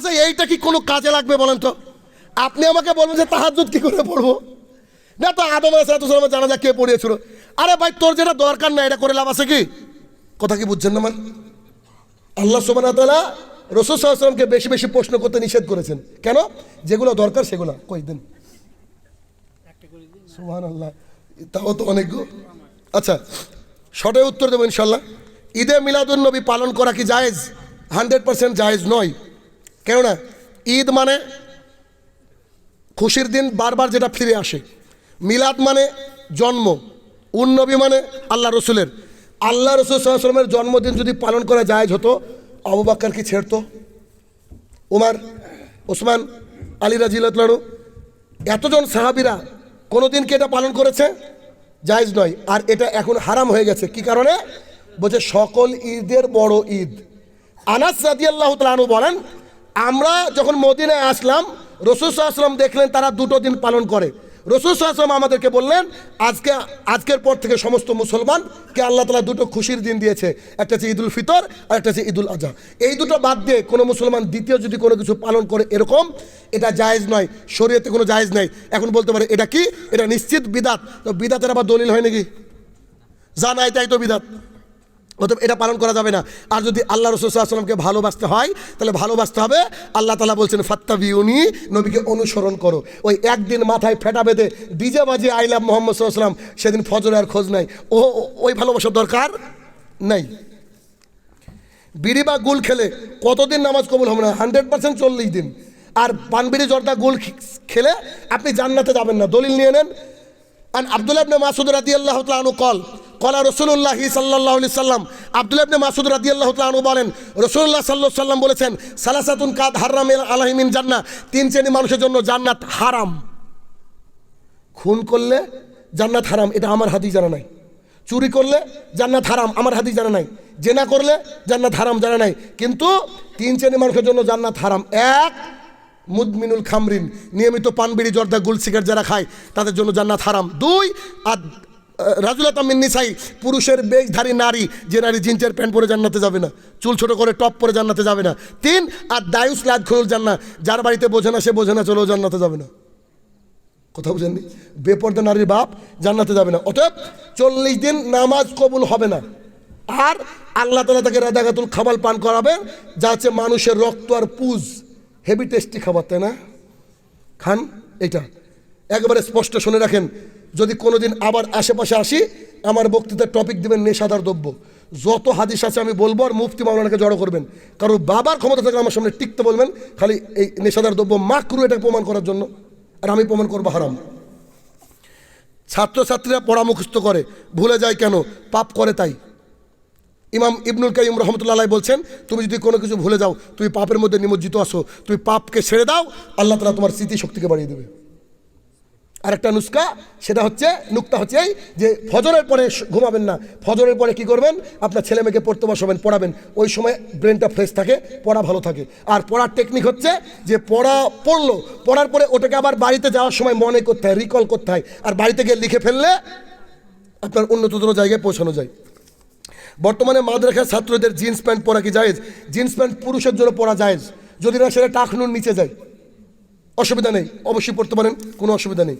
আচ্ছা এইটা কি কোনো কাজে লাগবে বলেন তো? আপনি আমাকে বলবেন যে তাহাজুদ কি করে পড়ব? না তো আদম আলাইসালামের জানাজা কে পড়িয়েছিল? আরে ভাই, তোর যেটা দরকার না, এটা করে লাভ আছে কি? কথা কি বুঝছেন না, মান? আল্লাহ সুবান তালা রসুল সাল্লামকে বেশি বেশি প্রশ্ন করতে নিষেধ করেছেন। কেন? যেগুলো দরকার সেগুলো। কই, দিন। সুহান আল্লাহ তাও তো অনেক। আচ্ছা শর্টে উত্তর দেবো ইনশাল্লাহ ঈদে মিলাদুল নবী পালন করা কি জায়েজ? হান্ড্রেড পার্সেন্ট জায়েজ নয়। কেননা ঈদ মানে খুশির দিন বারবার যেটা ফিরে আসে। মিলাদ মানে জন্ম, উন্নবী মানে আল্লাহ রসুলের। আল্লাহ রসুল সাল্লামের জন্মদিন যদি পালন করা যায় হতো, আবু কি ছেড়তো? উমার, ওসমান, আলী রাজিল্লাহু এতজন সাহাবিরা কোনোদিন কি এটা পালন করেছে? জায়েজ নয়। আর এটা এখন হারাম হয়ে গেছে। কি কারণে? বলছে, সকল ঈদের বড় ঈদ। আনাস রাদিয়াল্লাহু তাআলা বলেন আমরা যখন মদিনায় আসলাম, রসুল সাল্লাম দেখলেন তারা দুটো দিন পালন করে। রসুল সাল্লাম আমাদেরকে বললেন, আজকে, আজকের পর থেকে সমস্ত মুসলমান কে আল্লাহ তালা দুটো খুশির দিন দিয়েছে, একটা হচ্ছে ঈদুল ফিতর আর একটা হচ্ছে ঈদুল আজহা এই দুটো বাদ দিয়ে কোনো মুসলমান দ্বিতীয় যদি কোনো কিছু পালন করে এরকম, এটা জায়েজ নয়, শরীয়তে কোনো জায়েজ নেই। এখন বলতে পারে, এটা কি? এটা নিশ্চিত বিদাত। তো বিদাতের আবার দলিল হয় নাকি? জানাই তাই তো বিদাত। অতএব এটা পালন করা যাবে না। আর যদি আল্লাহ রসুলামকে ভালোবাসতে হয়, তাহলে ভালোবাসতে হবে। আল্লাহ তালা বলছেন ফাত্তা বিউনি নবীকে অনুসরণ করো। ওই একদিন মাথায় ফেটা বেঁধে ডিজে বাজে আইলাম মোহাম্মদ সাল্লাম সেদিন ফজরে আর খোঁজ নাই। ও ওই ভালোবাসার দরকার নাই। বিড়ি বা গুল খেলে কতদিন নামাজ কবুল হবে না? হান্ড্রেড পার্সেন্ট চল্লিশ দিন। আর পানবিড়ি জর্দা গুল খেলে আপনি জান্নাতে যাবেন না। দলিল নিয়ে নেন। আর আব্দুল্লাহ মাসুদ রাদিয়াল্লাহু তাআলা আনহু কল কলা রসুল্লাহি আলাইহি সাল্লাম, আব্দুল্লাহ ইবনে মাসুদ রাদিয়াল্লাহু তাআলা আনহু বলেন রসুল্লাহ আলাইহি সাল্লাম বলেছেন, সালাসাতুন কাদ হারাম আলাইহিম মিন জান্নাহ, তিন শ্রেণি মানুষের জন্য জান্নাত হারাম। খুন করলে জান্নাত হারাম, এটা আমার হাদিস জানা নাই। চুরি করলে জান্নাত হারাম, আমার হাদিস জানা নাই। জেনা করলে জান্নাত হারাম, জানা নাই। কিন্তু তিন শ্রেণি মানুষের জন্য জান্নাত হারাম। এক, মুদমিনুল খামরিন, নিয়মিত পানবিড়ি, জর্দা গুল সিগারেট যারা খায়, তাদের জন্য জান্নাত হারাম। দুই রাজুলা তামিন নিসাই, পুরুষের বেশধারী নারী, যে নারী জিন্সের প্যান্ট পরে জান্নাতে যাবে না, চুল ছোট করে টপ পরে জান্নাতে যাবে না। তিন, আর দায়ুস লাদ খুল জান্না যার বাড়িতে বোঝে না, সে বোঝে না, চলেও জান্নাতে যাবে না। কথা বুঝেননি? বেপর্দা নারীর বাপ জান্নাতে যাবে না। অতএব চল্লিশ দিন নামাজ কবুল হবে না। আর আল্লাহ তালা তাকে রাদাগাতুল খাবার পান করাবে, যা হচ্ছে মানুষের রক্ত আর পুজ। হেভি টেস্টি খাবার, তাই না? খান এটা একবারে স্পষ্ট শুনে রাখেন, যদি কোনোদিন আবার আশেপাশে আসি, আমার বক্তৃতার টপিক দিবেন নেশাদার দ্রব্য। যত হাদিস আছে আমি বলব আর মুফতি মাওলানাকে জড়ো করবেন। কারণ বাবার ক্ষমতা থাকলে আমার সামনে টিকতে বলবেন, খালি এই নেশাদার দ্রব্য মাকরু এটা প্রমাণ করার জন্য, আর আমি প্রমাণ করব হারাম। ছাত্রছাত্রীরা পড়া মুখস্থ করে, ভুলে যায় কেন? পাপ করে তাই। ইমাম ইবনুল কাইম রহমতুল্লাহ বলছেন, তুমি যদি কোনো কিছু ভুলে যাও, তুমি পাপের মধ্যে নিমজ্জিত আসো তুমি পাপকে ছেড়ে দাও, আল্লাহ তালা তোমার স্মৃতিশক্তিকে বাড়িয়ে দেবে। আর একটা নুস্কা সেটা হচ্ছে, নুক্তা হচ্ছে এই যে ফজরের পরে ঘুমাবেন না। ফজরের পরে কি করবেন? আপনার ছেলে মেয়েকে পড়তে বসাবেন, পড়াবেন। ওই সময় ব্রেনটা ফ্রেশ থাকে, পড়া ভালো থাকে। আর পড়ার টেকনিক হচ্ছে যে পড়া পড়ল, পড়ার পরে ওটাকে আবার বাড়িতে যাওয়ার সময় মনে করতে হয় রিকল করতে হয়। আর বাড়িতে গিয়ে লিখে ফেললে আপনার উন্নততর জায়গায় পৌঁছানো যায়। বর্তমানে মাদ্রাসার ছাত্রদের জিন্স প্যান্ট পরা কি জায়েজ? জিন্স প্যান্ট পুরুষের জন্য পরা জায়েজ। যদি না সেটা টাকনুর নিচে যায়। অসুবিধা নেই, অবশ্যই পড়তে পারেন, কোনো অসুবিধা নেই।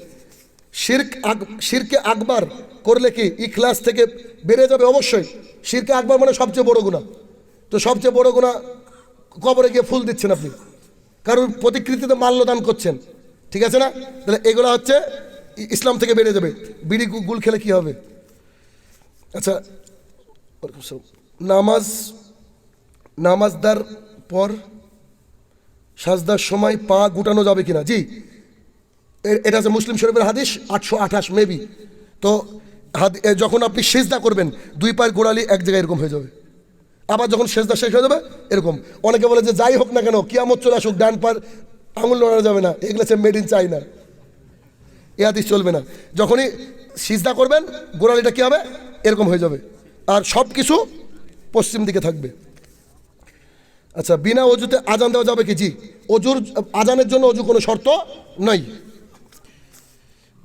শির্ক আক শিরকে আকবার করলে কি ইখলাস থেকে বেড়ে যাবে? অবশ্যই। শিরকে আকবার মানে সবচেয়ে বড় গুণা তো সবচেয়ে বড় গুণা কবরে গিয়ে ফুল দিচ্ছেন আপনি। কারণ প্রতিকৃতিতে মাল্যদান করছেন। ঠিক আছে না? তাহলে এগুলো হচ্ছে ইসলাম থেকে বেড়ে যাবে। বিড়ি গুল খেলে কি হবে? আচ্ছা নামাজ, নামাজদার পর সাজদার সময় পা গুটানো যাবে কিনা? জি। এটা আছে মুসলিম শরীফের হাদিস, আটশো আঠাশ, মেবি। তো যখন আপনি সেজদা করবেন, দুই পায়ের গোড়ালি এক জায়গায় এরকম হয়ে যাবে। আবার যখন সেজদা শেষ হয়ে যাবে, এরকম। অনেকে বলে যে যাই হোক না কেন, কিয়ামত চলে আসুক, ডান পার আঙুল নড়ানো যাবে না। এগুলো সে মেড ইন চাইনা এ হাদিস চলবে না। যখনই সিজদা করবেন, গোড়ালিটা কী হবে? এরকম হয়ে যাবে। আর সব কিছু পশ্চিম দিকে থাকবে। আচ্ছা বিনা অজুতে আজান দেওয়া যাবে কি? জি। অজুর, আজানের জন্য অজু কোনো শর্ত নয়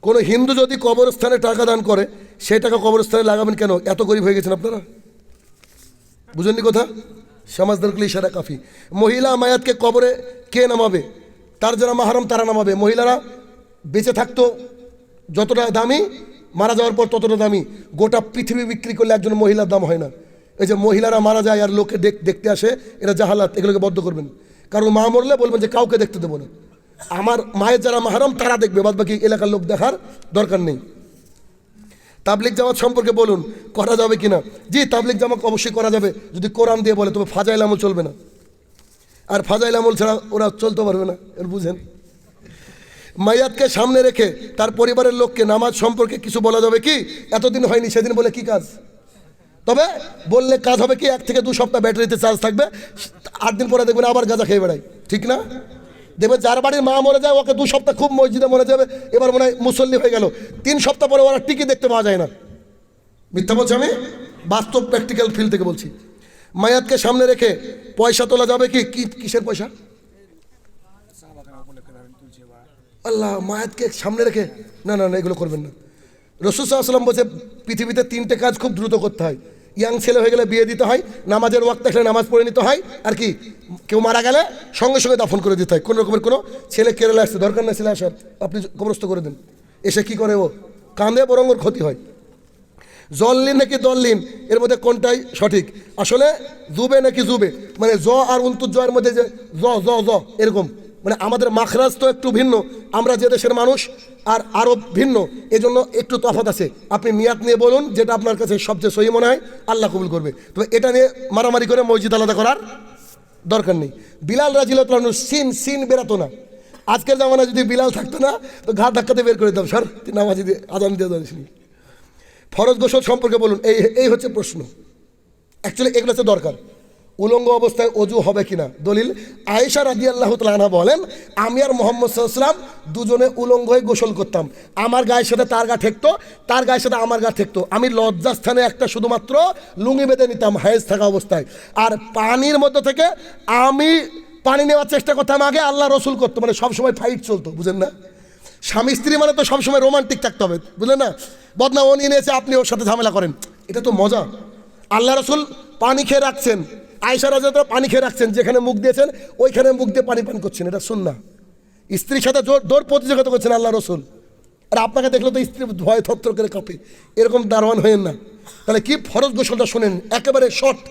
কোনো হিন্দু যদি কবরস্থানে টাকা দান করে, সেই টাকা কবরস্থানে লাগাবেন কেন? এত গরিব হয়ে গেছেন আপনারা? বুঝেননি কথা? সমাজদার করলে ইশারা কাফি। মহিলা মায়াতকে কবরে কে নামাবে? তার যারা মাহারম, তারা নামাবে। মহিলারা বেঁচে থাকতো যতটা দামি, মারা যাওয়ার পর ততটা দামি। গোটা পৃথিবী বিক্রি করলে একজন মহিলার দাম হয় না। এই যে মহিলারা মারা যায় আর লোকে দেখ দেখতে আসে, এরা জাহালাত, এগুলোকে বদ্ধ করবেন। কারণ মা মরলে বলবেন যে কাউকে দেখতে দেবো না। আমার মায়ের যারা মাহারম, তারা দেখবে বাদ বাকি এলাকার লোক দেখার দরকার নেই। তাবলিক জামাত সম্পর্কে বলুন, করা যাবে কিনা? জি তাবলিক জামাত অবশ্যই করা যাবে। যদি কোরআন দিয়ে বলে, তবে ফাজাইল আমল চলবে না। আর ফাজাইল আমল ছাড়া ওরা চলতে পারবে না এর বুঝেন। মাইয়াতকে সামনে রেখে তার পরিবারের লোককে নামাজ সম্পর্কে কিছু বলা যাবে কি? এতদিন হয়নি, সেদিন বলে কি কাজ? তবে বললে কাজ হবে কি, এক থেকে দু সপ্তাহ ব্যাটারিতে চার্জ থাকবে, আট দিন পরে দেখবেন আবার গাঁজা খেয়ে বেড়ায়, ঠিক না? দেখবে যার বাড়ির মা মরে যায়, ওকে দু সপ্তাহ খুব মসজিদে মরে যাবে, এবার মনে হয় মুসল্লি হয়ে গেল। তিন সপ্তাহ পরে ওরা টিকি দেখতে পাওয়া যায় না। মিথ্যা বলছি আমি? বাস্তব প্র্যাকটিক্যাল ফিল থেকে বলছি। মায়াতকে সামনে রেখে পয়সা তোলা যাবে কি? কি, কিসের পয়সা? আল্লাহ, মায়াতকে সামনে রেখে, না না না, এগুলো করবেন না। রসুল সাল্লাম বলছে, পৃথিবীতে তিনটে কাজ খুব দ্রুত করতে হয়। ইয়াং ছেলে হয়ে গেলে বিয়ে দিতে হয়, নামাজের ওয়াক্ত আসলে নামাজ পড়ে নিতে হয়, আর কি, কেউ মারা গেলে সঙ্গে সঙ্গে দাফন করে দিতে হয়। কোনো রকমের কোনো ছেলে কেরালা আসছে, দরকার না ছেলে আসার, আপনি কবরস্থ করে দিন। এসে কি করে ও? কাঁদে বরং ওর ক্ষতি হয়। জল জল্লিন নাকি দল্লিন? এর মধ্যে কোনটাই সঠিক? আসলে জুবে নাকি জুবে? মানে জ আর উন্তুর জয়ের মধ্যে যে জ জ জ, এরকম। মানে আমাদের মাখরাজ তো একটু ভিন্ন। আমরা যে দেশের মানুষ, আর আরও ভিন্ন। এজন্য একটু তফাত আছে। আপনি মিয়াত নিয়ে বলুন, যেটা আপনার কাছে সবচেয়ে সহি মনে হয়, আল্লাহ কবুল করবে। তো এটা নিয়ে মারামারি করে মসজিদ আলাদা করার দরকার নেই। বিলাল রাজিল সিন সিন বেরাতো না। আজকের জামানা যদি বিলাল থাকতো না, তো ঘা ধাক্কাতে বের করে দিতাম। স্যার, তুই নামাজি দিয়ে আজান দিয়ে জানিসনি ফরজ গোসল সম্পর্কে বলুন, এই এই হচ্ছে প্রশ্ন। অ্যাকচুয়ালি এগুলো হচ্ছে দরকার। উলঙ্গ অবস্থায় অজু হবে কিনা? দলিল, আয়েশা রাজি আল্লাহ তালা বলেন, আমি আর মোহাম্মদ সাল্লাম দুজনে উলঙ্গ হয়ে গোসল করতাম। আমার গায়ের সাথে তার গা ঠেকতো, তার গায়ের সাথে আমার গা ঠেকতো। আমি লজ্জাস্থানে একটা শুধুমাত্র লুঙ্গি বেঁধে নিতাম হায়েজ থাকা অবস্থায়। আর পানির মধ্যে থেকে আমি পানি নেওয়ার চেষ্টা করতাম আগে আল্লাহ রসুল করতো মানে সবসময় ফাইট চলতো, বুঝেন না? স্বামী স্ত্রী মানে তো সবসময় রোমান্টিক থাকতে হবে, বুঝলেন না? বদনা ও নিয়ে আপনি ওর সাথে ঝামেলা করেন, এটা তো মজা। আল্লাহ রসুল পানি খেয়ে রাখছেন আয়সা রাজা পানি খেয়ে রাখছেন, যেখানে মুখ দিয়েছেন, ওইখানে মুখ দিয়ে পানি পান করছেন, এটা শুন না স্ত্রীর সাথে জোর দৌড় প্রতিযোগিতা করছেন আল্লাহ রসুল। আর আপনাকে দেখলে তো স্ত্রী ভয় থত্তর করে কাঁপে। এরকম দারোয়ান হয়েন না। তাহলে কি ফরজ গোসলটা শোনেন? একেবারে শর্ট।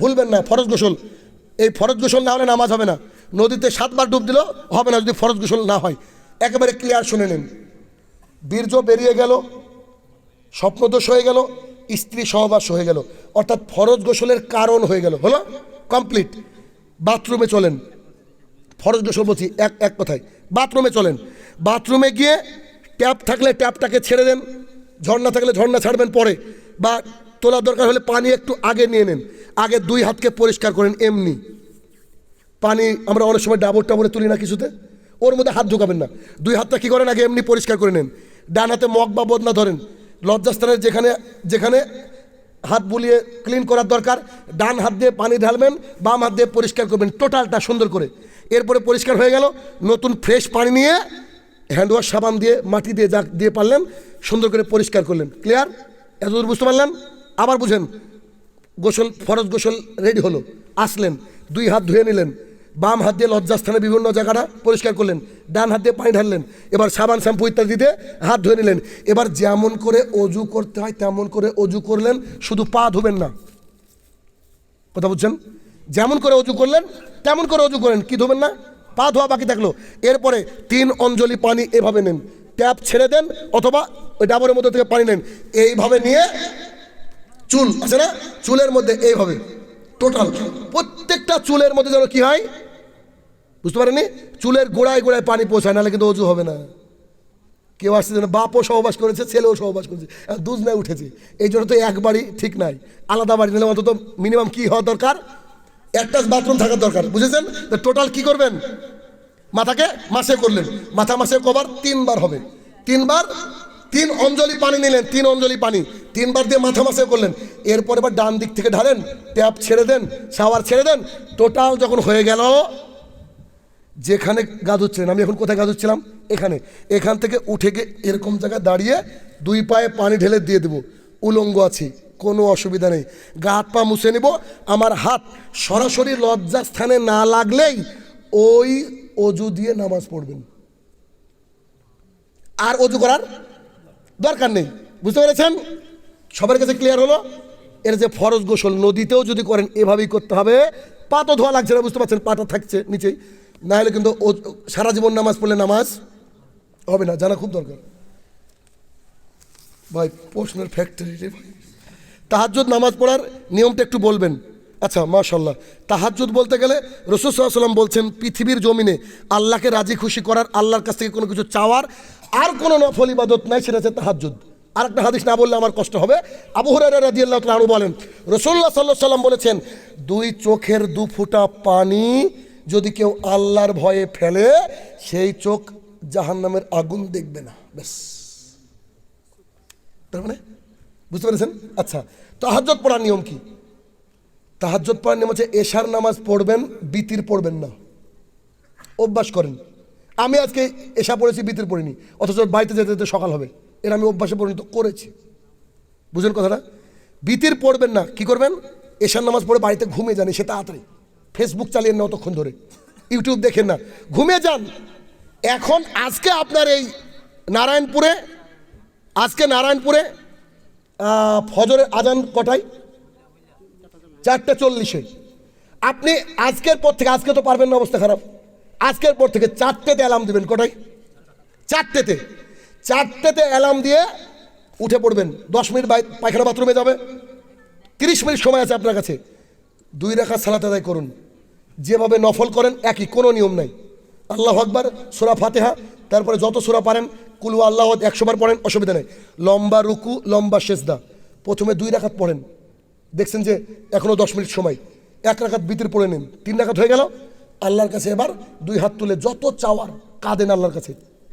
ভুলবেন না, ফরজ গোসল। এই ফরজ গোসল না হলে নামাজ হবে না। নদীতে সাতবার ডুব দিলেও হবে না যদি ফরজ গোসল না হয়। একেবারে ক্লিয়ার শুনে নেন। বীর্য বেরিয়ে গেল, স্বপ্নদোষ হয়ে গেল স্ত্রী সহবাস হয়ে গেল। অর্থাৎ ফরজ গোসলের কারণ হয়ে গেল। হলো? কমপ্লিট বাথরুমে চলেন। ফরজ গোসল বলছি, এক এক কথায়। বাথরুমে চলেন। বাথরুমে গিয়ে ট্যাপ থাকলে ট্যাপটাকে ছেড়ে দেন। ঝর্ণা থাকলে ঝর্ণা ছাড়বেন পরে। বা তোলার দরকার হলে পানি একটু আগে নিয়ে নেন। আগে দুই হাতকে পরিষ্কার করেন এমনি। পানি আমরা অনেক সময় ডাবর টাবরে তুলি না কিছুতে। ওর মধ্যে হাত ঢুকাবেন না। দুই হাতটা কী করেন? আগে এমনি পরিষ্কার করে নেন। ডান হাতে মগ বা বদনা ধরেন। লজ্জাস্থানের যেখানে যেখানে হাত বুলিয়ে ক্লিন করার দরকার, ডান হাত দিয়ে পানি ঢালবেন, বাম হাত দিয়ে পরিষ্কার করবেন টোটালটা সুন্দর করে। এরপরে পরিষ্কার হয়ে গেল, নতুন ফ্রেশ পানি নিয়ে হ্যান্ড ওয়াশ সাবান দিয়ে, মাটি দিয়ে যা দিয়ে পারলেন, সুন্দর করে পরিষ্কার করলেন। ক্লিয়ার এতদূর বুঝতে পারলেন? আবার বুঝেন, গোসল, ফরজ গোসল রেডি হলো, আসলেন, দুই হাত ধুয়ে নিলেন বাম হাত দিয়ে লজ্জাস্থানে বিভিন্ন জায়গাটা পরিষ্কার করলেন, ডান হাত দিয়ে পানি ঢাললেন, এবার সাবান, শ্যাম্পু ইত্যাদি দিয়ে হাত ধুয়ে নিলেন। এবার যেমন করে অজু করতে হয়, তেমন করে অজু করলেন, শুধু পা ধুবেন না। কথা বুঝছেন? যেমন করে অজু করলেন, তেমন করে অজু করেন, কি ধোবেন না? পা ধোয়া বাকি থাকল। এরপরে তিন অঞ্জলি পানি এভাবে নেন। ট্যাপ ছেড়ে দেন, অথবা ওই ডাবরের মধ্যে থেকে পানি নেন। এইভাবে নিয়ে চুল, আছে না? চুলের মধ্যে এইভাবে। টোটাল প্রত্যেকটা চুলের মধ্যে যেন কি হয়? বুঝতে পারেনি চুলের গোড়ায় গোড়ায় পানি পৌঁছায়, নাহলে কিন্তু অজু হবে না। কেউ আসছে যেন বাপও সহবাস করেছে, ছেলেও সহবাস করেছে দুজনায় উঠেছে। এই জন্য তো এক বাড়ি ঠিক নাই। আলাদা বাড়ি নিলে অন্তত মিনিমাম কি হওয়া দরকার? একটা বাথরুম থাকার দরকার, বুঝেছেন? তো টোটাল কি করবেন? মাথাকে মাসে করলেন। মাথা মাসে কবার তিনবার হবে। তিনবার তিন অঞ্জলি পানি নিলেন, তিন অঞ্জলি পানি। তিনবার দিয়ে মাথা মাসে করলেন। এরপর এবার ডান দিক থেকে ঢালেন, ট্যাপ ছেড়ে দেন, শাওয়ার ছেড়ে দেন। টোটাল যখন হয়ে গেল, যেখানে গা ধুচ্ছিলেন আমি এখন কোথায় গা ধুচ্ছিলাম এখানে। এখান থেকে উঠে গিয়ে এরকম জায়গায় দাঁড়িয়ে দুই পায়ে পানি ঢেলে দিয়ে দেবো। উলঙ্গ আছি, কোনো অসুবিধা নেই। গা হাত পা মুছে নিব। আমার হাত সরাসরি লজ্জা স্থানে না লাগলেই ওই অজু দিয়ে নামাজ পড়বেন। আর অজু করার দরকার নেই, বুঝতে পেরেছেন? সবার কাছে ক্লিয়ার হলো? এর যে ফরজ গোসল নদীতেও যদি করেন, এভাবেই করতে হবে। পা ধোয়া লাগছে না, বুঝতে পারছেন? পাটা থাকছে নিচেই। না হলে কিন্তু সারা জীবন নামাজ পড়লে নামাজ হবে না, জানা খুব দরকার। ভাই, প্রশ্নের ফ্যাক্টরি রে ভাই। তাহাজ্জুদ নামাজ পড়ার নিয়মটা একটু বলবেন। আচ্ছা মাশাল্লাহ তাহাজ্জুদ বলতে গেলে রসুল সাল্লাম বলছেন, পৃথিবীর জমিনে আল্লাহকে রাজি খুশি করার, আল্লাহর কাছ থেকে কোনো কিছু চাওয়ার আর কোনো নফল ইবাদত নাই, সেটা হচ্ছে তাহাজ্জুদ। আর একটা হাদিস না বললে আমার কষ্ট হবে। আবু হুরায়রা রাদিয়াল্লাহু তাআলা আনহু বলেন, রসুল্লাহ সাল্লাহ সাল্লাম বলেছেন, দুই চোখের দু ফোঁটা পানি যদি কেউ আল্লাহর ভয়ে ফেলে, সেই চোখ জাহান্নামের আগুন দেখবে না। ব্যাস। তার মানে? বুঝতে পেরেছেন? আচ্ছা তাহাজ্জত পড়ার নিয়ম কি? তাহাজ্জত পড়ার নিয়ম হচ্ছে এশার নামাজ পড়বেন, বিতির পড়বেন না। অভ্যাস করেন। আমি আজকে এশা পড়েছি, বিতির পড়িনি। অথচ বাড়িতে যেতে যেতে সকাল হবে। এর আমি অভ্যাসে পরিণত করেছি। বুঝলেন কথাটা? বিতির পড়বেন না, কি করবেন? এশার নামাজ পড়ে বাড়িতে ঘুমিয়ে যান সে তাড়াতাড়ি। ফেসবুক চালিয়ে না অতক্ষণ ধরে। ইউটিউব দেখেন না। ঘুমিয়ে যান। এখন আজকে আপনার এই নারায়ণপুরে, আজকে নারায়ণপুরে ফজরের আজান কটায়? চারটে চল্লিশে। আপনি আজকের পর থেকে, আজকে তো পারবেন না, অবস্থা খারাপ। আজকের পর থেকে চারটেতে অ্যালার্ম দিবেন, কটায়? চারটেতে। চারটেতে অ্যালার্ম দিয়ে উঠে পড়বেন। দশ মিনিট পায়খানা বাথরুমে যাবে। তিরিশ মিনিট সময় আছে আপনার কাছে। দুই রেখা সালাত আদায় করুন। যেভাবে নফল করেন, একই, কোনো নিয়ম নাই। আল্লাহ আকবার, সুরা ফাতেহা, তারপরে যত সুরা পারেন, কুলু আল্লাহ একশো বার পড়েন, অসুবিধা নেই। লম্বা রুকু, লম্বা শেষদা প্রথমে দুই রাখাত পড়েন। দেখছেন যে এখনও দশ মিনিট সময়। এক রাখাত বিতির পড়ে নিন, তিন রাখাত হয়ে গেল। আল্লাহর কাছে এবার দুই হাত তুলে যত চাওয়ার কাঁদেন আল্লাহর কাছে,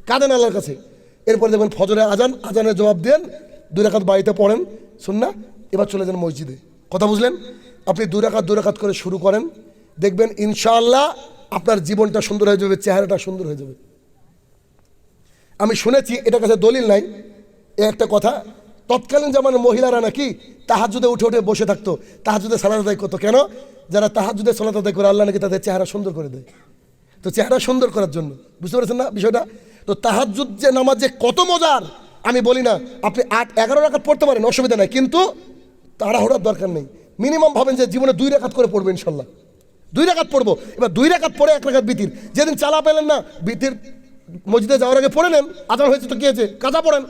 কাঁদেন আল্লাহর কাছে। এরপরে দেখবেন ফজরে আজান, আজানের জবাব দেন, দুই রাখাত বাড়িতে পড়েন শুন না এবার চলে যান মসজিদে। কথা বুঝলেন? আপনি দুই রাখাত দুই রাখাত করে শুরু করেন, দেখবেন ইনশাআল্লাহ আপনার জীবনটা সুন্দর হয়ে যাবে, চেহারাটা সুন্দর হয়ে যাবে। আমি শুনেছি এটা কাছে দলিল নাই, এ একটা কথা তৎকালীন যেমন মহিলারা নাকি তাহাজুদে উঠে উঠে বসে থাকতো তাহাজুদে সালাদ আদায় করতো। কেন? যারা তাহাজুদে সালাদ আদায় করে, আল্লাহ নাকি তাদের চেহারা সুন্দর করে দেয়। তো চেহারা সুন্দর করার জন্য, বুঝতে পেরেছেন না বিষয়টা? তো তাহাজুদ যে নামাজ যে কত মজার, আমি বলি না, আপনি আট, এগারো রাখাত পড়তে পারেন, অসুবিধা নাই। কিন্তু তাড়াহুড়ার দরকার নেই। মিনিমাম ভাবেন যে জীবনে দুই রাখাত করে পড়বে ইনশাল্লাহ। দুই রাখাত পড়ব। এবার দুই রাখাত পড়ে এক রাখাত বিতির। যেদিন চালা পেলেন না, বিতির মসজিদে যাওয়ার আগে পড়ে নেন। আজান হয়েছে তো কি হয়েছে? কাজা পড়েন।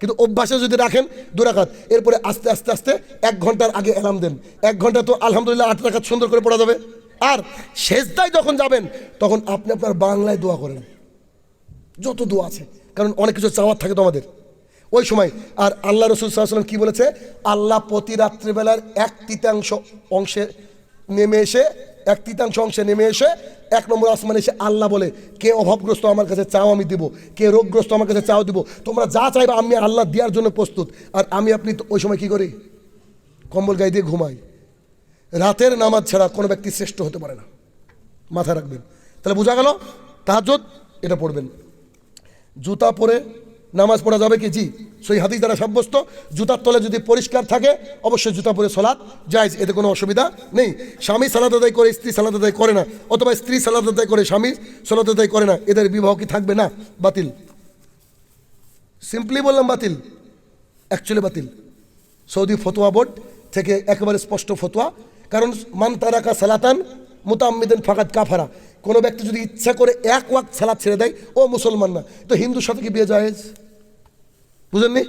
কিন্তু অভ্যাসে যদি রাখেন দু রাখাত এরপরে আস্তে আস্তে আস্তে এক ঘণ্টার আগে অ্যালার্ম দেন। এক ঘণ্টা তো আলহামদুলিল্লাহ আট রাখাত সুন্দর করে পড়া যাবে। আর শেষদায় যখন যাবেন, তখন আপনি আপনার বাংলায় দোয়া করেন। যত দোয়া আছে। কারণ অনেক কিছু চাওয়ার থাকে তো আমাদের। ওই সময়, আর আল্লাহ রসুল সাল্লাম কি বলেছে? আল্লাহ প্রতি রাত্রিবেলার এক তৃতীয়াংশ অংশে নেমে এসে এক তৃতীয়াংশ অংশে নেমে এসে এক নম্বর আসমানে এসে আল্লাহ বলে, কে অভাবগ্রস্ত আমার কাছে চাও আমি দিব, কে রোগগ্রস্ত আমার কাছে চাও দিব, তোমরা যা চাইবে আমি আল্লাহ দেওয়ার জন্য প্রস্তুত। আর আমি আপনি ওই সময় কি করি? কম্বল গায়ে দিয়ে ঘুমাই। রাতের নামাজ ছাড়া কোনো ব্যক্তি শ্রেষ্ঠ হতে পারে না। মাথায় রাখবেন। তাহলে বোঝা গেল, তাহাজ্জুদ, এটা পড়বেন। জুতা পরে নামাজ পড়া যাবে কি? জি। সেই হাদিস দ্বারা সাব্যস্ত। জুতার তলে যদি পরিষ্কার থাকে, অবশ্যই জুতা পরে সলাৎ যায় এতে কোনো অসুবিধা নেই। স্বামী সালাদ আদায় করে, স্ত্রী সালাদ আদায় করে না, অথবা স্ত্রী সালাদ আদায় করে, স্বামী সালাদ আদায় করে না, এদের বিবাহ কি থাকবে না? বাতিল। সিম্পলি বললাম বাতিল। অ্যাকচুয়ালি বাতিল। সৌদি ফতোয়া বোর্ড থেকে একেবারে স্পষ্ট ফতোয়া। কারণ মান তারাকা সালাতান মুতাম্মিদেন ফাকাত কাফারা। কোনো ব্যক্তি যদি ইচ্ছা করে এক ওয়াক সালাদ ছেড়ে দেয়, ও মুসলমান না। তো হিন্দুর সাথে কি বিয়ে জায়েজ? বুঝেননি?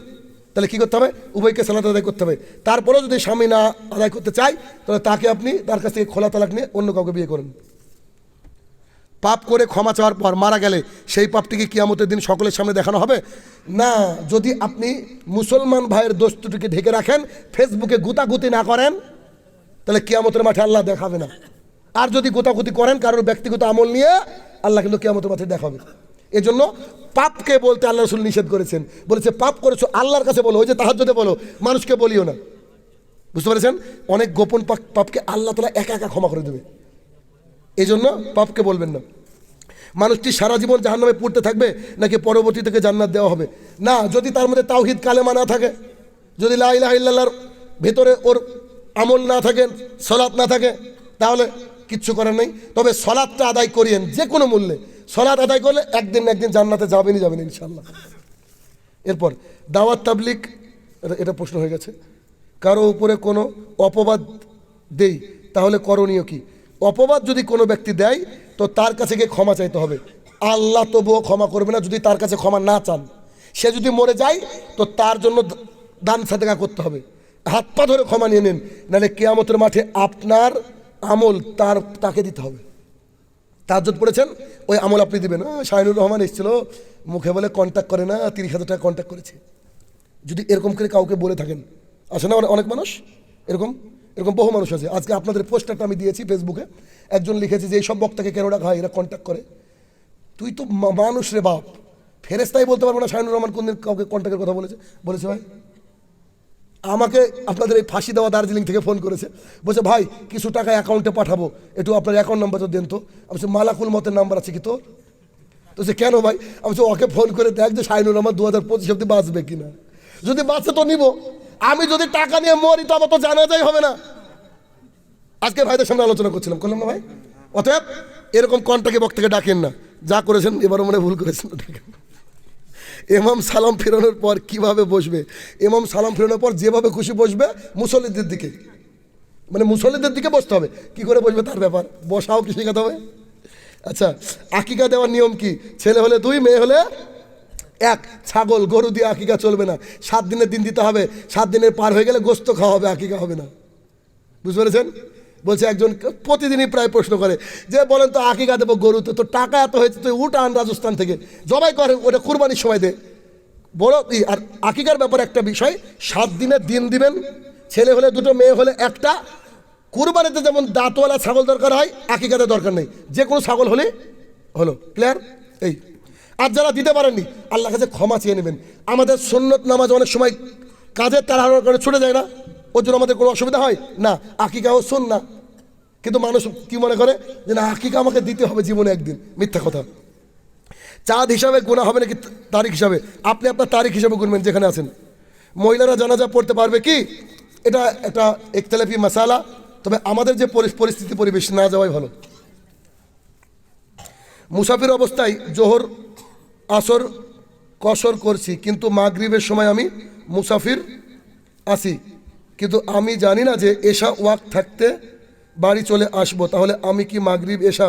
তাহলে কী করতে হবে? উভয়কে সালাত আদায় করতে হবে। তারপরেও যদি স্বামী না আদায় করতে চায়, তাহলে তাকে আপনি তার কাছ থেকে খোলা তালাক নিয়ে অন্য কাউকে বিয়ে করেন। পাপ করে ক্ষমা চাওয়ার পর মারা গেলে সেই পাপটিকে কিয়ামতের দিন সকলের সামনে দেখানো হবে? না, যদি আপনি মুসলমান ভাইয়ের দোস্তটিকে ঢেকে রাখেন, ফেসবুকে গুতাগুতি না করেন, তাহলে কিয়ামতের মাঠে আল্লাহ দেখাবে না। আর যদি গোতাগুতি করেন, কারোর ব্যক্তিগত আমল নিয়ে আল্লাহ কিন্তু কিয়ামতের মাঠে দেখাবে। এজন্য পাপকে বলতে আল্লাহ রসুল নিষেধ করেছেন। বলেছে, পাপ করেছ আল্লাহর কাছে বলো, ওই যে তাহার বলো, মানুষকে বলিও না। বুঝতে পেরেছেন? অনেক গোপন পাপ- পাপকে আল্লাহ তালা একা একা ক্ষমা করে দেবে। এই জন্য পাপকে বলবেন না। মানুষটি সারা জীবন জাহান্নামে পড়তে থাকবে, নাকি পরবর্তী থেকে জান্নাত দেওয়া হবে? না, যদি তার মধ্যে তাওহিদ কালেমা না থাকে, যদি লাহ ইল্লাহর ভেতরে ওর আমল না থাকে, সলাৎ না থাকে, তাহলে কিচ্ছু করার নেই। তবে সলাৎটা আদায় করিয়েন যে কোনো মূল্যে। সলাৎ আদায় করলে একদিন একদিন জান্নাতে যাবেনই যাবেন ইনশাল্লাহ এরপর, দাওয়াত তাবলিক, এটা- প্রশ্ন হয়ে গেছে। কারও উপরে কোনো অপবাদ দেই, তাহলে করণীয় কি? অপবাদ যদি কোনো ব্যক্তি দেয়, তো তার কাছে গিয়ে ক্ষমা চাইতে হবে। আল্লাহ তবুও ক্ষমা করবে না যদি তার কাছে ক্ষমা না চান। সে যদি মরে যায়, তো তার জন্য দান সাদেকা করতে হবে। হাত পা ধরে ক্ষমা নিয়ে নিন, নাহলে কেয়ামতের মাঠে আপনার আমল তার তাকে দিতে হবে। তাজ্জত পড়েছেন? ওই আমল আপনি দেবেন। শাহিনুর রহমান এসেছিল, মুখে বলে কন্ট্যাক্ট করে না, তিরিশ হাজার টাকা কন্ট্যাক্ট করেছে। যদি এরকম করে কাউকে বলে থাকেন, আছে না অনে- অনেক মানুষ? এরকম? এরকম বহু মানুষ আছে। আজকে আপনাদের পোস্টারটা আমি দিয়েছি ফেসবুকে একজন লিখেছে যে, এইসব বক্তাকে কেন রাখা হয়? এরা কন্ট্যাক্ট করে। তুই তো মানুষ রে বাপ। ফেরেস্তাই বলতে পারব না শাহিনুর রহমান কোনদিন কাউকে কন্ট্যাক্টের কথা বলেছে বলেছে ভাই। আমাকে আপনাদের এই ফাঁসি দেওয়া দার্জিলিং থেকে ফোন করেছে। বলছে, ভাই, কিছু টাকা অ্যাকাউন্টে পাঠাবো। একটু আপনার অ্যাকাউন্ট নাম্বার তো দেন তো। আমি মালাকুল মতের নাম্বার আছে কি তোর? তো সে কেন ভাই? আমি ওকে ফোন করে দেখ যে শাহিনুর আমার দু হাজার পঁচিশ অব্দি বাঁচবে কিনা যদি বাঁচে তো নিব। আমি যদি টাকা নিয়ে মরি তো আমার তো জানাজাই হবে না। আজকে ভাইদের সামনে আলোচনা করছিলাম। করলাম না ভাই? অতএব এরকম কন্টাকে বক্তাকে ডাকেন না। যা করেছেন, এবারও মনে ভুল করেছেন। ডাকেন। এমাম সালাম ফেরানোর পর কীভাবে বসবে? এমাম সালাম ফেরানোর পর যেভাবে খুশি বসবে, মুসল্লিদের দিকে। মানে মুসল্লিদের দিকে বসতে হবে। কি করে বসবে তার ব্যাপার? বসাও কি শেখাতে হবে? আচ্ছা আকিকা দেওয়ার নিয়ম কি? ছেলে হলে দুই, মেয়ে হলে এক। ছাগল, গরু দিয়ে আকিকা চলবে না। সাত দিনের দিন দিতে হবে। সাত দিনের পার হয়ে গেলে গোস্ত খাওয়া হবে, আকিকা হবে না। বুঝতে পেরেছেন? বলছে একজন প্রতিদিনই প্রায় প্রশ্ন করে, যে বলেন তো আকিকা দেবো, গরু তো তোর টাকা এত হয়েছে, তুই উঠ আন রাজস্থান থেকে। জবাই করে, ওটা কুরবানির সময় দে। বড় আর আকিকার ব্যাপারে একটা বিষয়, সাত দিনের দিন দিবেন, ছেলে হলে দুটো, মেয়ে হলে একটা। কুরবানিতে যেমন দাঁতওয়ালা ছাগল দরকার হয়, আকিকাতে দরকার নেই। যে কোনো ছাগল হলে হলো ক্লিয়ার এই, আর যারা দিতে পারেননি আল্লাহ কাছে ক্ষমা চেয়ে নেবেন। আমাদের সন্ন্যত নামাজ অনেক সময় কাজের তাড়াহুড়োর কারণে ছুটে যায় না। ওর জন্য আমাদের কোনো অসুবিধা হয়? না আকিকাও শোন না কিন্তু মানুষ কি মনে করে? যে না, আকিকা আমাকে দিতে হবে জীবনে একদিন। মিথ্যা কথা। চাঁদ হিসাবে গোনা হবে নাকি তারিখ হিসাবে? আপনি আপনার তারিখ হিসাবে গুনবেন যেখানে আছেন। মহিলারা জানাজা পড়তে পারবে কি? এটা একটা একতলাফি মশালা তবে আমাদের যে পরিস্থিতি, পরিবেশ না যাওয়াই ভালো। মুসাফির অবস্থায় জোহর, আসর, কসর করছি। কিন্তু মাগরিবের সময় আমি মুসাফির আসি। কিন্তু আমি জানি না যে এশা ওয়াক থাকতে বাড়ি চলে আসব, তাহলে আমি কি মাগরিব, এশা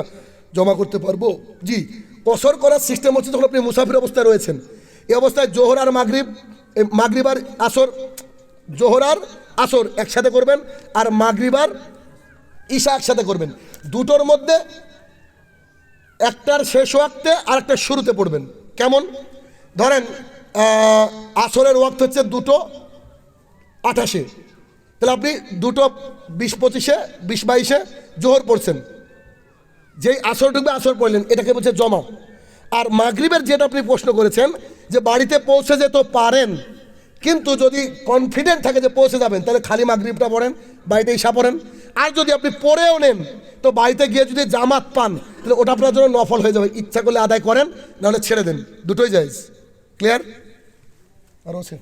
জমা করতে পারব? জি, কসর করার সিস্টেম হচ্ছে যখন আপনি মুসাফির অবস্থায় রয়েছেন। এই অবস্থায় জোহর আর মাগরিব মাগরিব আর আসর, জোহর আর আসর একসাথে করবেন আর মাগরিব আর ঈশা একসাথে করবেন। দুটোর মধ্যে একটার শেষ ওয়াক্তে আর একটা শুরুতে পড়বেন। কেমন? ধরেন আসরের ওয়াক্ত হচ্ছে দুটো আঠাশে। তাহলে আপনি দুটো বিশ পঁচিশে, বিশ বাইশে জোহর পড়ছেন। যেই আসর ঢুকবে আসর পড়লেন, এটাকে বলছে জমা। আর মাগরিবের যেটা আপনি প্রশ্ন করেছেন, যে বাড়িতে পৌঁছে যেতে পারেন, কিন্তু যদি কনফিডেন্ট থাকে যে পৌঁছে যাবেন, তাহলে খালি মাগরিবটা পড়েন বাড়িতে ঈশা পড়েন। আর যদি আপনি পড়েও নেন, তো বাড়িতে গিয়ে যদি জামাত পান, তাহলে ওটা আপনার জন্য নফল হয়ে যাবে। ইচ্ছা করলে আদায় করেন, নাহলে ছেড়ে দেন। দুটোই যাইজ ক্লিয়ার আরও আছে?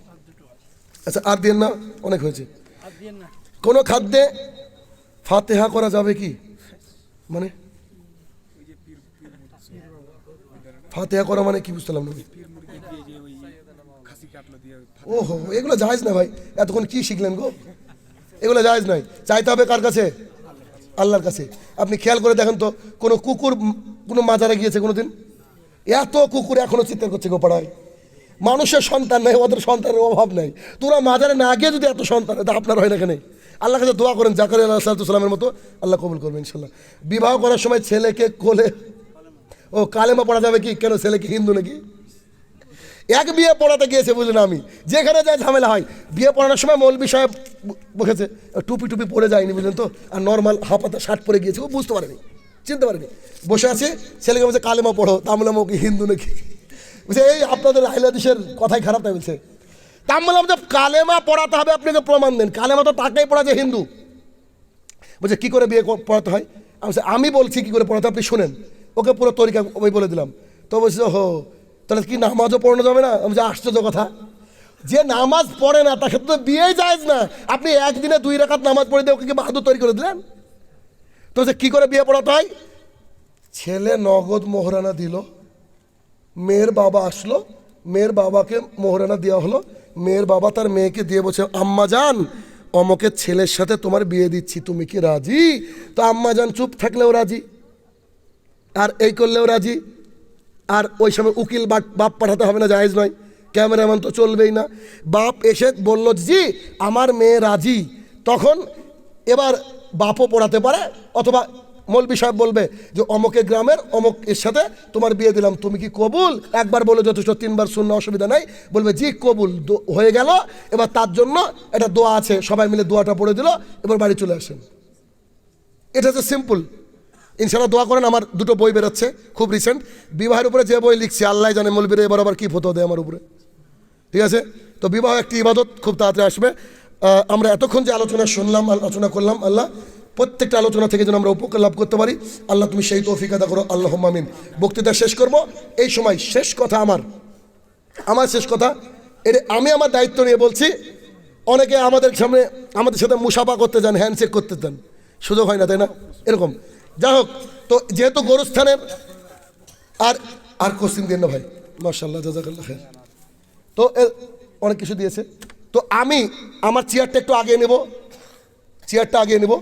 আচ্ছা আর দিন না, অনেক হয়েছে। কোনো খাদ্যে ফাতেহা করা যাবে কি? মানে? ফাতেহা করা মানে কি বুঝতে না। ওহো, এগুলো জায়েজ না ভাই। এতক্ষণ কি শিখলেন গো? এগুলো জায়েজ নয়। চাইতে হবে কার কাছে? আল্লাহর কাছে। আপনি খেয়াল করে দেখেন তো, কোনো কুকুর কোনো মাজারে গিয়েছে কোনো দিন এত কুকুর এখনও চিৎকার করছে গো পাড়ায়। মানুষের সন্তান নেই, ওদের সন্তানের অভাব নেই। তোরা মাজারে না গিয়ে যদি এত সন্তান তা আপনার হয় না কেন? আল্লাহ কাছে দোয়া করেন জাকার আল্লাহ সাল্লামের মতো আল্লাহ কবুল করবেন ইনশাল্লাহ বিবাহ করার সময় ছেলেকে কোলে ও, কালেমা পড়া যাবে কি? কেন ছেলেকে হিন্দু নাকি? এক বিয়ে পড়াতে গিয়েছে, বুঝলেন আমি। যেখানে যায় ঝামেলা হয়। বিয়ে পড়ানোর সময় মৌলবি সাহেব বসেছে টুপি টুপি পরে যায়নি, বুঝলেন তো? আর নর্মাল হাফাতা শার্ট পরে গিয়েছে, ও বুঝতে পারেনি, চিনতে পারেনি। বসে আছে, ছেলেকে বলছে, কালেমা পড়ো, তামলাম ওকে হিন্দু নাকি? বলছে এই আপনাদের আইলাদিসের কথাই খারাপ তাই বলছে। তা আমি বললাম যে কালেমা পড়াতে হবে আপনাকে প্রমাণ দেন। কালেমা তো তাকেই পড়া যে হিন্দু। বলছে কী করে বিয়ে পড়াতে হয়? আমি বলছি, আমি বলছি কী করে পড়াতে আপনি শোনেন। ওকে পুরো তরিকা আমি বলে দিলাম। তো বলছে হো তাহলে কি নামাজও পড়ানো যাবে না? আমি যে আশ্চর্য কথা। যে নামাজ পড়ে না ক্ষেত্রে তো বিয়েই যায় না। আপনি একদিনে দুই রাকাত নামাজ পড়ে দিয়ে ওকে কি বাহাদুর তৈরি করে দিলেন? তো সে কী করে বিয়ে পড়াতে হয়? ছেলে নগদ মোহরানা দিল। মেয়ের বাবা আসলো, মেয়ের বাবাকে মোহরানা দেওয়া হলো, মেয়ের বাবা তার মেয়েকে দিয়ে বলছে, আম্মা যান, অমকের ছেলের সাথে তোমার বিয়ে দিচ্ছি, তুমি কি রাজি? তো আম্মা যান চুপ থাকলেও রাজি, আর এই করলেও রাজি, আর ওই সময় উকিল বাপ পাঠাতে হবে না, জায়েজ নয়, ক্যামেরাম্যান তো চলবেই না। বাপ এসে বলল, জি, আমার মেয়ে রাজি। তখন এবার বাপও পড়াতে পারে, অথবা মৌলবি সাহেব বলবে যে অমকে গ্রামের অমক এর সাথে তোমার বিয়ে দিলাম। তুমি কি কবুল? একবার বলে যথেষ্ট, তিনবার শূন্য, অসুবিধা নাই। বলবে, জি, কবুল হয়ে গেল। এবার তার জন্য একটা দোয়া আছে, সবাই মিলে দোয়াটা পড়ে দিল, এবার বাড়ি চলে আসেন। এটা হচ্ছে সিম্পল ইনশাল্লাহ দোয়া করেন, আমার দুটো বই বেরোচ্ছে, খুব রিসেন্ট বিবাহের উপরে যে বই লিখছি, আল্লাহ জানে মলবিরে এবার আবার কী ফতো দেয় আমার উপরে। ঠিক আছে? তো বিবাহ একটি ইবাদত, খুব তাড়াতাড়ি আসবে। আমরা এতক্ষণ যে আলোচনা শুনলাম, আলোচনা করলাম, আল্লাহ প্রত্যেকটা আলোচনা থেকে যেন আমরা উপকার লাভ করতে পারি। আল্লাহ তুমি সেই তৌফিক আদা করো। আল্লাহ মামিন বক্তৃতা শেষ করব। এই সময় শেষ কথা আমার। আমার শেষ কথা এটা আমি আমার দায়িত্ব নিয়ে বলছি, অনেকে আমাদের সামনে আমাদের সাথে মুসাফা করতে যান হ্যান্ডশেক করতে যান। সুযোগ হয় না, তাই না? এরকম। যাই হোক, তো যেহেতু গরুস্থানের, আর আর কোশ্চিন দিন না ভাই। মার্শাল্লাহ জাজাকাল্লাহ খের তো অনেক কিছু দিয়েছে। তো আমি আমার চেয়ারটা একটু আগিয়ে নেব। চেয়ারটা আগিয়ে নেব।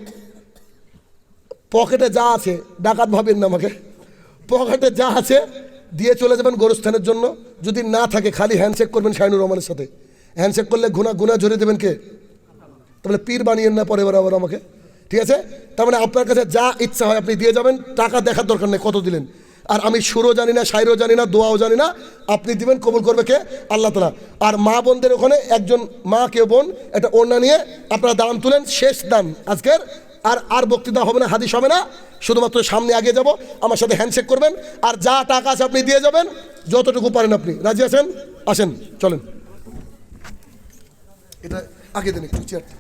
পকেটে যা আছে, ডাকাত ভাবেন না আমাকে পকেটে যা আছে, দিয়ে চলে যাবেন গোরস্থানের জন্য। যদি না থাকে, খালি হ্যান্ডশেক করবেন শাহিনুর রহমানের সাথে। হ্যান্ডশেক করলে গুণা গুণা ঝরে দেবেন কে? তাহলে পীর বানিয়েন না পরে আবার আমাকে। ঠিক আছে? তার মানে আপনার কাছে যা ইচ্ছা হয় আপনি দিয়ে যাবেন। টাকা দেখার দরকার নেই কত দিলেন। আর আমি সুরও জানি না, শাইরও জানি না, দোয়াও জানি না। আপনি দিবেন, কবুল করবে কে? আল্লাহ তালা আর মা বোনদের ওখানে একজন মা, কেউ বোন একটা ওড়না নিয়ে আপনারা দান তুলেন। শেষ দান আজকের আর আর বক্তৃতা হবে না, হাদিস হবে না। শুধুমাত্র সামনে আগে যাব, আমার সাথে হ্যান্ডশেক করবেন। আর যা টাকা আছে আপনি দিয়ে যাবেন, যতটুকু পারেন আপনি। রাজি আছেন? আসেন, চলেন। এটা আগে দিন একটু চেয়ারটা